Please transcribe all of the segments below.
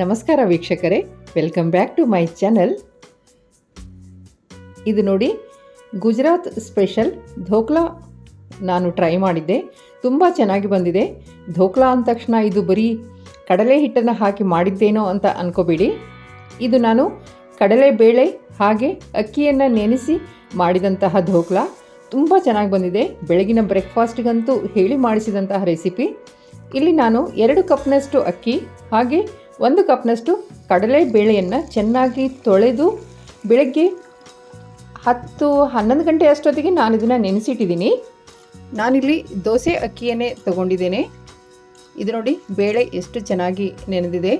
ನಮಸ್ಕಾರ ವೀಕ್ಷಕರೇ welcome back to my channel ಇದು ನೋಡಿ, ಗುಜರಾತ್ ಸ್ಪೆಷಲ್ ಧೋಕ್ಲಾ ನಾನು ಟ್ರೈ ಮಾಡಿದ್ದೆ. ತುಂಬ ಚೆನ್ನಾಗಿ ಬಂದಿದೆ. ಧೋಕ್ಲಾ ಅಂದ ತಕ್ಷಣ ಇದು ಬರೀ ಕಡಲೆ ಹಿಟ್ಟನ್ನು ಹಾಕಿ ಮಾಡಿದ್ದೇನೋ ಅಂತ ಅನ್ಕೋಬೇಡಿ. ಇದು ನಾನು ಕಡಲೆ ಬೇಳೆ ಹಾಗೆ ಅಕ್ಕಿಯನ್ನು ನೆನೆಸಿ ಮಾಡಿದಂತಹ ಧೋಕ್ಲಾ. ತುಂಬ ಚೆನ್ನಾಗಿ ಬಂದಿದೆ. ಬೆಳಗಿನ ಬ್ರೇಕ್ಫಾಸ್ಟ್ಗಂತೂ ಹೇಳಿ ಮಾಡಿಸಿದಂತಹ ರೆಸಿಪಿ ಇಲ್ಲಿ ನಾನು ಎರಡು ಕಪ್ನಷ್ಟು ಅಕ್ಕಿ ಹಾಗೆ ಒಂದು ಕಪ್ನಷ್ಟು ಕಡಲೆ ಬೇಳೆಯನ್ನು ಚೆನ್ನಾಗಿ ತೊಳೆದು ಬೆಳಗ್ಗೆ ಹತ್ತು ಹನ್ನೊಂದು ಗಂಟೆ ಅಷ್ಟೊತ್ತಿಗೆ ನಾನು ಇದನ್ನು ನೆನೆಸಿಟ್ಟಿದ್ದೀನಿ. ನಾನಿಲ್ಲಿ ದೋಸೆ ಅಕ್ಕಿಯನ್ನೇ ತಗೊಂಡಿದ್ದೇನೆ. ಇದು ನೋಡಿ ಬೇಳೆ ಎಷ್ಟು ಚೆನ್ನಾಗಿ ನೆನೆದಿದೆ.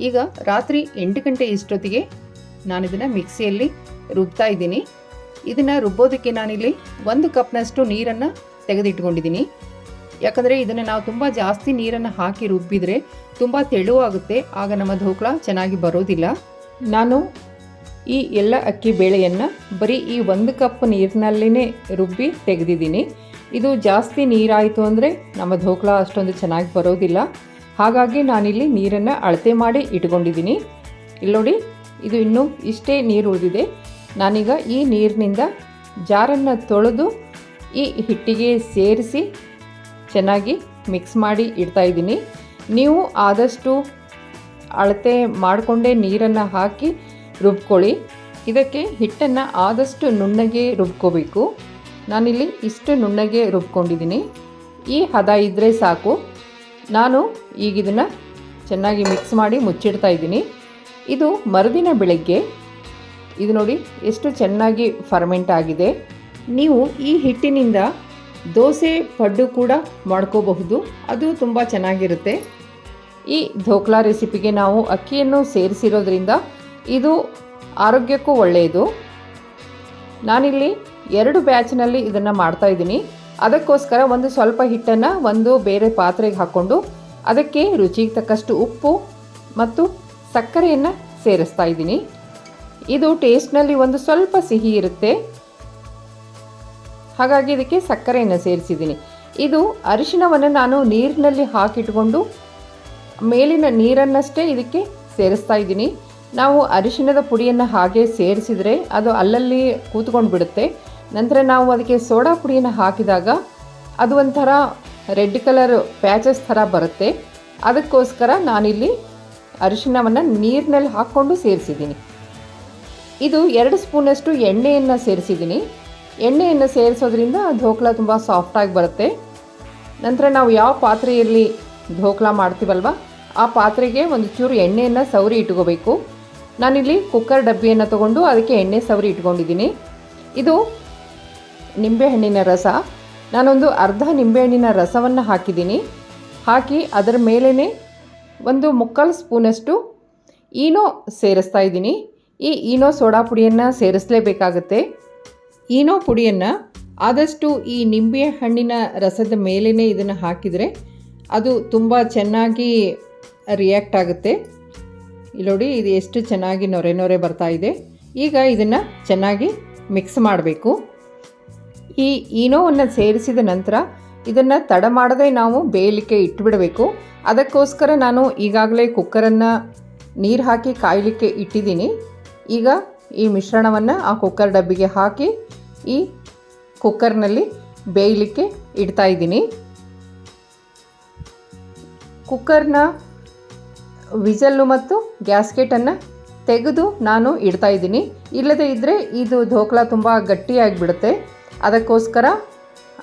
ಈಗ ರಾತ್ರಿ ಎಂಟು ಗಂಟೆ ಇಷ್ಟೊತ್ತಿಗೆ ನಾನು ಇದನ್ನು ಮಿಕ್ಸಿಯಲ್ಲಿ ರುಬ್ತಾ ಇದ್ದೀನಿ. ಇದನ್ನು ರುಬ್ಬೋದಕ್ಕೆ ನಾನಿಲ್ಲಿ ಒಂದು ಕಪ್ನಷ್ಟು ನೀರನ್ನು ತೆಗೆದಿಟ್ಕೊಂಡಿದ್ದೀನಿ. ಯಾಕಂದರೆ ಇದನ್ನು ನಾವು ತುಂಬ ಜಾಸ್ತಿ ನೀರನ್ನು ಹಾಕಿ ರುಬ್ಬಿದರೆ ತುಂಬ ತೆಳುವಾಗುತ್ತೆ. ಆಗ ನಮ್ಮ ಧೋಕ್ಳ ಚೆನ್ನಾಗಿ ಬರೋದಿಲ್ಲ. ನಾನು ಈ ಎಲ್ಲ ಅಕ್ಕಿ ಬೇಳೆಯನ್ನು ಬರೀ ಈ ಒಂದು ಕಪ್ ನೀರಿನಲ್ಲೇ ರುಬ್ಬಿ ತೆಗೆದಿದ್ದೀನಿ. ಇದು ಜಾಸ್ತಿ ನೀರಾಯಿತು ಅಂದರೆ ನಮ್ಮ ಧೋಕ್ಳ ಅಷ್ಟೊಂದು ಚೆನ್ನಾಗಿ ಬರೋದಿಲ್ಲ. ಹಾಗಾಗಿ ನಾನಿಲ್ಲಿ ನೀರನ್ನು ಅಳತೆ ಮಾಡಿ ಇಟ್ಕೊಂಡಿದ್ದೀನಿ. ಇಲ್ಲಿ ನೋಡಿ, ಇದು ಇನ್ನೂ ಇಷ್ಟೇ ನೀರು ಉಳಿದಿದೆ. ನಾನೀಗ ಈ ನೀರಿನಿಂದ ಜಾರನ್ನು ತೊಳೆದು ಈ ಹಿಟ್ಟಿಗೆ ಸೇರಿಸಿ ಚೆನ್ನಾಗಿ ಮಿಕ್ಸ್ ಮಾಡಿ ಇಡ್ತಾ ಇದ್ದೀನಿ. ನೀವು ಆದಷ್ಟು ಅಳತೆ ಮಾಡಿಕೊಂಡೇ ನೀರನ್ನು ಹಾಕಿ ರುಬ್ಕೊಳ್ಳಿ. ಇದಕ್ಕೆ ಹಿಟ್ಟನ್ನು ಆದಷ್ಟು ನುಣ್ಣಗೆ ರುಬ್ಕೋಬೇಕು. ನಾನಿಲ್ಲಿ ಇಷ್ಟು ನುಣ್ಣಗೆ ರುಬ್ಕೊಂಡಿದ್ದೀನಿ. ಈ ಹದ ಇದ್ದರೆ ಸಾಕು. ನಾನು ಈಗ ಇದನ್ನು ಚೆನ್ನಾಗಿ ಮಿಕ್ಸ್ ಮಾಡಿ ಮುಚ್ಚಿಡ್ತಾ ಇದ್ದೀನಿ. ಇದು ಮರುದಿನ ಬೆಳಗ್ಗೆ. ಇದು ನೋಡಿ ಎಷ್ಟು ಚೆನ್ನಾಗಿ ಫರ್ಮೆಂಟ್ ಆಗಿದೆ. ನೀವು ಈ ಹಿಟ್ಟಿನಿಂದ ದೋಸೆ, ಪಡ್ಡು ಕೂಡ ಮಾಡ್ಕೋಬಹುದು. ಅದು ತುಂಬ ಚೆನ್ನಾಗಿರುತ್ತೆ. ಈ ಧೋಕ್ಲಾ ರೆಸಿಪಿಗೆ ನಾವು ಅಕ್ಕಿಯನ್ನು ಸೇರಿಸಿರೋದ್ರಿಂದ ಇದು ಆರೋಗ್ಯಕ್ಕೂ ಒಳ್ಳೆಯದು. ನಾನಿಲ್ಲಿ ಎರಡು ಬ್ಯಾಚ್ನಲ್ಲಿ ಇದನ್ನು ಮಾಡ್ತಾ ಇದ್ದೀನಿ. ಅದಕ್ಕೋಸ್ಕರ ಒಂದು ಸ್ವಲ್ಪ ಹಿಟ್ಟನ್ನು ಒಂದು ಬೇರೆ ಪಾತ್ರೆಗೆ ಹಾಕ್ಕೊಂಡು ಅದಕ್ಕೆ ರುಚಿಗೆ ತಕ್ಕಷ್ಟು ಉಪ್ಪು ಮತ್ತು ಸಕ್ಕರೆಯನ್ನು ಸೇರಿಸ್ತಾ ಇದ್ದೀನಿ. ಇದು ಟೇಸ್ಟ್ನಲ್ಲಿ ಒಂದು ಸ್ವಲ್ಪ ಸಿಹಿ ಇರುತ್ತೆ. ಹಾಗಾಗಿ ಇದಕ್ಕೆ ಸಕ್ಕರೆಯನ್ನು ಸೇರಿಸಿದ್ದೀನಿ. ಇದು ಅರಿಶಿಣವನ್ನು ನಾನು ನೀರಿನಲ್ಲಿ ಹಾಕಿಟ್ಕೊಂಡು ಮೇಲಿನ ನೀರನ್ನಷ್ಟೇ ಇದಕ್ಕೆ ಸೇರಿಸ್ತಾ ಇದ್ದೀನಿ. ನಾವು ಅರಿಶಿಣದ ಪುಡಿಯನ್ನು ಹಾಗೆ ಸೇರಿಸಿದರೆ ಅದು ಅಲ್ಲಲ್ಲಿ ಕೂತ್ಕೊಂಡು ಬಿಡುತ್ತೆ. ನಂತರ ನಾವು ಅದಕ್ಕೆ ಸೋಡಾ ಪುಡಿಯನ್ನು ಹಾಕಿದಾಗ ಅದು ಒಂಥರ ರೆಡ್ ಕಲರ್ ಪ್ಯಾಚಸ್ ಥರ ಬರುತ್ತೆ. ಅದಕ್ಕೋಸ್ಕರ ನಾನಿಲ್ಲಿ ಅರಿಶಿಣವನ್ನು ನೀರಿನಲ್ಲಿ ಹಾಕ್ಕೊಂಡು ಸೇರಿಸಿದ್ದೀನಿ. ಇದು ಎರಡು ಸ್ಪೂನಷ್ಟು ಎಣ್ಣೆಯನ್ನು ಸೇರಿಸಿದ್ದೀನಿ. ಎಣ್ಣೆಯನ್ನು ಸೇರಿಸೋದ್ರಿಂದ ಧೋಕ್ಲ ತುಂಬ ಸಾಫ್ಟಾಗಿ ಬರುತ್ತೆ. ನಂತರ ನಾವು ಯಾವ ಪಾತ್ರೆಯಲ್ಲಿ ಧೋಕ್ಲ ಮಾಡ್ತೀವಲ್ವ, ಆ ಪಾತ್ರೆಗೆ ಒಂದು ಚೂರು ಎಣ್ಣೆಯನ್ನು ಸವರಿ ಇಟ್ಕೋಬೇಕು. ನಾನಿಲ್ಲಿ ಕುಕ್ಕರ್ ಡಬ್ಬಿಯನ್ನು ತಗೊಂಡು ಅದಕ್ಕೆ ಎಣ್ಣೆ ಸವರಿ ಇಟ್ಕೊಂಡಿದ್ದೀನಿ. ಇದು ನಿಂಬೆಹಣ್ಣಿನ ರಸ. ನಾನೊಂದು ಅರ್ಧ ನಿಂಬೆಹಣ್ಣಿನ ರಸವನ್ನು ಹಾಕಿದ್ದೀನಿ. ಹಾಕಿ ಅದರ ಮೇಲೇ ಒಂದು ಮುಕ್ಕಾಲು ಸ್ಪೂನಷ್ಟು ಈನೋ ಸೇರಿಸ್ತಾ ಇದ್ದೀನಿ. ಈ ಈನೋ ಸೋಡಾ ಪುಡಿಯನ್ನು ಸೇರಿಸಲೇಬೇಕಾಗತ್ತೆ. ಈನೋ ಪುಡಿಯನ್ನು ಆದಷ್ಟು ಈ ನಿಂಬೆ ಹಣ್ಣಿನ ರಸದ ಮೇಲೇ ಇದನ್ನು ಹಾಕಿದರೆ ಅದು ತುಂಬ ಚೆನ್ನಾಗಿ ರಿಯಾಕ್ಟ್ ಆಗುತ್ತೆ. ಇಲ್ಲಿ ನೋಡಿ, ಇದು ಎಷ್ಟು ಚೆನ್ನಾಗಿ ನೊರೆ ನೊರೆ ಬರ್ತಾ ಇದೆ. ಈಗ ಇದನ್ನು ಚೆನ್ನಾಗಿ ಮಿಕ್ಸ್ ಮಾಡಬೇಕು. ಈ ಈನೋವನ್ನು ಸೇರಿಸಿದ ನಂತರ ಇದನ್ನು ತಡ ಮಾಡದೆ ನಾವು ಬೇಯಲಿಕ್ಕೆ ಇಟ್ಬಿಡಬೇಕು. ಅದಕ್ಕೋಸ್ಕರ ನಾನು ಈಗಾಗಲೇ ಕುಕ್ಕರನ್ನು ನೀರು ಹಾಕಿ ಕಾಯಲಿಕ್ಕೆ ಇಟ್ಟಿದ್ದೀನಿ. ಈಗ ಈ ಮಿಶ್ರಣವನ್ನು ಆ ಕುಕ್ಕರ್ ಡಬ್ಬಿಗೆ ಹಾಕಿ ಈ ಕುಕ್ಕರ್ನಲ್ಲಿ ಬೇಯಲಿಕ್ಕೆ ಇಡ್ತಾ ಇದ್ದೀನಿ. ಕುಕ್ಕರ್ನ ವಿಜಲ್ಲು ಮತ್ತು ಗ್ಯಾಸ್ಕೆಟನ್ನು ತೆಗೆದು ನಾನು ಇಡ್ತಾ ಇದ್ದೀನಿ. ಇಲ್ಲದೇ ಇದ್ದರೆ ಇದು ಧೋಕ್ಲ ತುಂಬ ಗಟ್ಟಿಯಾಗಿಬಿಡುತ್ತೆ. ಅದಕ್ಕೋಸ್ಕರ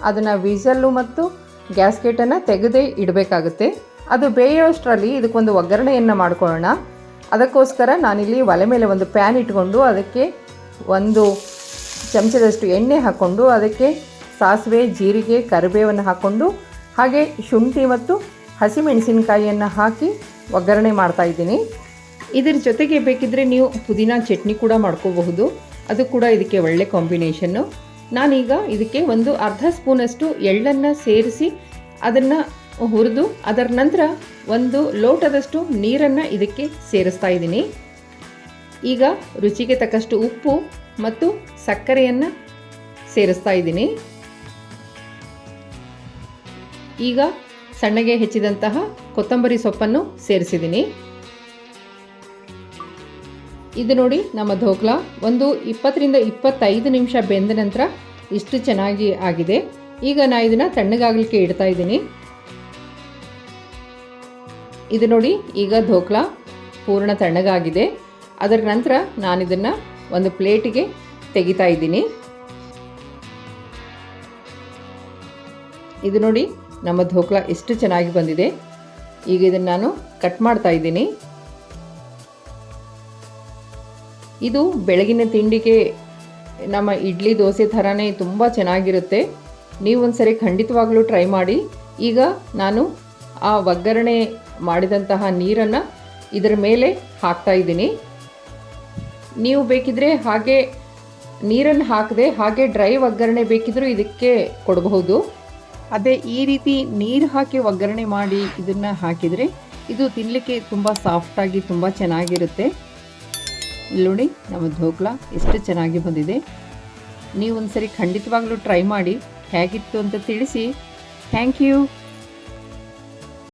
ಅದನ್ನು ವಿಜಲ್ಲು ಮತ್ತು ಗ್ಯಾಸ್ಕೆಟನ್ನು ತೆಗೆದೇ ಇಡಬೇಕಾಗುತ್ತೆ. ಅದು ಬೇಯೋಷ್ಟರಲ್ಲಿ ಇದಕ್ಕೊಂದು ಒಗ್ಗರಣೆಯನ್ನು ಮಾಡ್ಕೊಳ್ಳೋಣ. ಅದಕ್ಕೋಸ್ಕರ ನಾನಿಲ್ಲಿ ಒಲೆ ಮೇಲೆ ಒಂದು ಪ್ಯಾನ್ ಇಟ್ಕೊಂಡು ಅದಕ್ಕೆ ಒಂದು ಚಮಚದಷ್ಟು ಎಣ್ಣೆ ಹಾಕ್ಕೊಂಡು ಅದಕ್ಕೆ ಸಾಸಿವೆ, ಜೀರಿಗೆ, ಕರಿಬೇವನ್ನು ಹಾಕ್ಕೊಂಡು ಹಾಗೆ ಶುಂಠಿ ಮತ್ತು ಹಸಿಮೆಣಸಿನಕಾಯಿಯನ್ನು ಹಾಕಿ ಒಗ್ಗರಣೆ ಮಾಡ್ತಾ ಇದ್ದೀನಿ. ಇದರ ಜೊತೆಗೆ ಬೇಕಿದ್ದರೆ ನೀವು ಪುದೀನ ಚಟ್ನಿ ಕೂಡ ಮಾಡ್ಕೋಬಹುದು. ಅದು ಕೂಡ ಇದಕ್ಕೆ ಒಳ್ಳೆ ಕಾಂಬಿನೇಷನ್ನು. ನಾನೀಗ ಇದಕ್ಕೆ ಒಂದು ಅರ್ಧ ಸ್ಪೂನಷ್ಟು ಎಳ್ಳನ್ನು ಸೇರಿಸಿ ಅದನ್ನು ಹುರಿದು ಅದರ ನಂತರ ಒಂದು ಲೋಟದಷ್ಟು ನೀರನ್ನು ಇದಕ್ಕೆ ಸೇರಿಸ್ತಾ ಇದ್ದೀನಿ. ಈಗ ರುಚಿಗೆ ತಕ್ಕಷ್ಟು ಉಪ್ಪು ಮತ್ತು ಸಕ್ಕರೆಯನ್ನು ಸೇರಿಸ್ತಾ ಇದ್ದೀನಿ. ಈಗ ಸಣ್ಣಗೆ ಹೆಚ್ಚಿದಂತಹ ಕೊತ್ತಂಬರಿ ಸೊಪ್ಪನ್ನು ಸೇರಿಸಿದ್ದೀನಿ. ಇದು ನೋಡಿ ನಮ್ಮ ಧೋಕ್ಲಾ. ಒಂದು ಇಪ್ಪತ್ತರಿಂದ ಇಪ್ಪತ್ತೈದು ನಿಮಿಷ ಬೆಂದ ನಂತರ ಇಷ್ಟು ಚೆನ್ನಾಗಿ ಆಗಿದೆ. ಈಗ ನಾ ಇದನ್ನು ತಣ್ಣಗಾಗಲಿಕ್ಕೆ ಇಡ್ತಾ ಇದ್ದೀನಿ. ಇದು ನೋಡಿ, ಈಗ ಧೋಕ್ಲಾ ಪೂರ್ಣ ತಣ್ಣಗಾಗಿದೆ. ಅದರ ನಂತರ ನಾನಿದನ್ನು ಒಂದು ಪ್ಲೇಟಿಗೆ ತೆಗಿತಾ ಇದ್ದೀನಿ. ಇದು ನೋಡಿ, ನಮ್ಮ ಧೋಕ್ಲಾ ಎಷ್ಟು ಚೆನ್ನಾಗಿ ಬಂದಿದೆ. ಈಗ ಇದನ್ನು ನಾನು ಕಟ್ ಮಾಡ್ತಾ ಇದ್ದೀನಿ. ಇದು ಬೆಳಗಿನ ತಿಂಡಿಗೆ ನಮ್ಮ ಇಡ್ಲಿ ದೋಸೆ ಥರನೇ ತುಂಬ ಚೆನ್ನಾಗಿರುತ್ತೆ. ನೀವು ಒಂದ್ಸರಿ ಖಂಡಿತವಾಗಲೂ ಟ್ರೈ ಮಾಡಿ. ಈಗ ನಾನು ಆ ಒಗ್ಗರಣೆ ಮಾಡಿದಂತಹ ನೀರನ್ನು ಇದರ ಮೇಲೆ ಹಾಕ್ತಾ ಇದ್ದೀನಿ. ನೀವು ಬೇಕಿದ್ರೆ ಹಾಗೆ ನೀರನ್ನು ಹಾಕದೆ ಹಾಗೆ ಡ್ರೈ ಒಗ್ಗರಣೆ ಬೇಕಿದ್ರೂ ಇದಕ್ಕೆ ಕೊಡಬಹುದು. ಅದೇ ಈ ರೀತಿ ನೀರು ಹಾಕಿ ಒಗ್ಗರಣೆ ಮಾಡಿ ಇದನ್ನು ಹಾಕಿದರೆ ಇದು ತಿನ್ನಲಿಕ್ಕೆ ತುಂಬ ಸಾಫ್ಟಾಗಿ ತುಂಬ ಚೆನ್ನಾಗಿರುತ್ತೆ. ಇಲ್ಲಿ ನೋಡಿ ನಮ್ಮ ಧೋಕ್ಲಾ ಎಷ್ಟು ಚೆನ್ನಾಗಿ ಬಂದಿದೆ. ನೀವು ಒಂದ್ಸರಿ ಖಂಡಿತವಾಗ್ಲೂ ಟ್ರೈ ಮಾಡಿ ಹೇಗಿತ್ತು ಅಂತ ತಿಳಿಸಿ. Thank you.